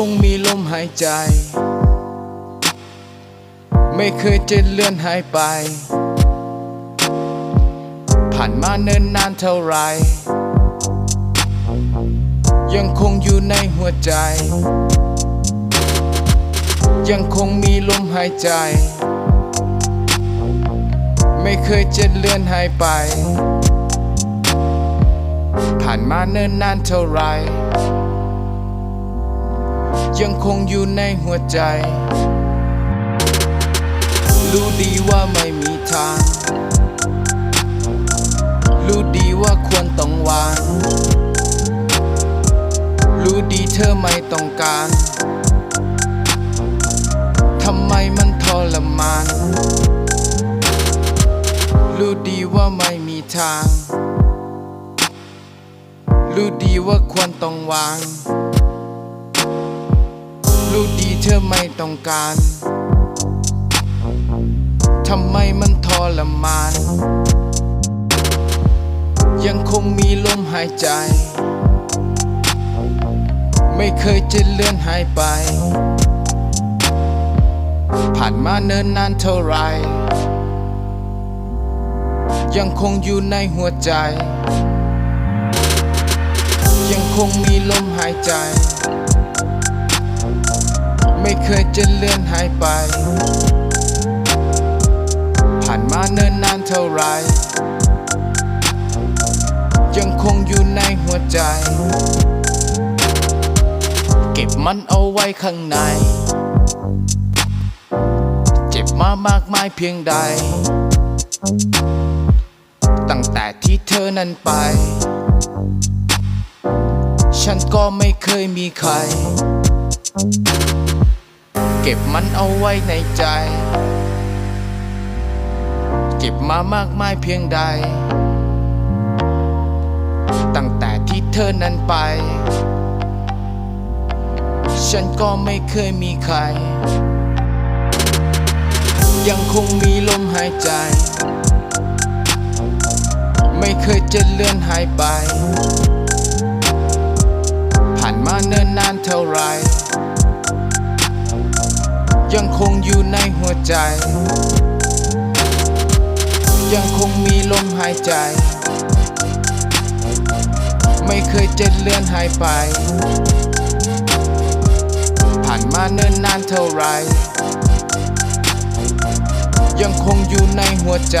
คงมีลมหายใจ ไม่เคยจะเลื่อนหายไป ผ่านมาเนิ่นนานเท่าไร ยังคงอยู่ในหัวใจ ยังคงมีลมหายใจ ไม่เคยจะเลื่อนหายไป ผ่านมาเนิ่นนานเท่าไร ยังคงอยู่ในหัวใจ รู้ดีว่าไม่มีทาง รู้ดีว่าควรต้องวาง รู้ดีเธอไม่ต้องการ ทำไมมันทรมาน รู้ดีว่าไม่มีทาง รู้ดีว่าควรต้องวาง รู้ดีเธอไม่ต้องการ ทำไมมันทรมาน ยังคงมีลมหายใจ ไม่เคยจะเลื่อนหายไป ผ่านมาเนิ่นนานเท่าไรยังคงอยู่ในหัวใจ ยังคงมีลมหายใจ ไม่เคยจะเลื่อนหายไป ผ่านมาเนิ่นนานเท่าไร ยังคงอยู่ในหัวใจ เก็บมันเอาไว้ข้างใน เจ็บมามากมายเพียงใด ตั้งแต่ที่เธอนั้นไป ฉันก็ไม่เคยมีใคร เก็บมันเอาไว้ในใจ เก็บมามากมายเพียงใด ตั้งแต่ที่เธอนั้นไป ฉันก็ไม่เคยมีใคร ยังคงมีลมหายใจ ไม่เคยจะเลื่อนหายไป อยู่ในหัวใจ ยังคงมีลมหายใจ ไม่เคยจะเลื่อนหายไป ผ่านมาเนิ่นนานเท่าไร ยังคงอยู่ในหัวใจ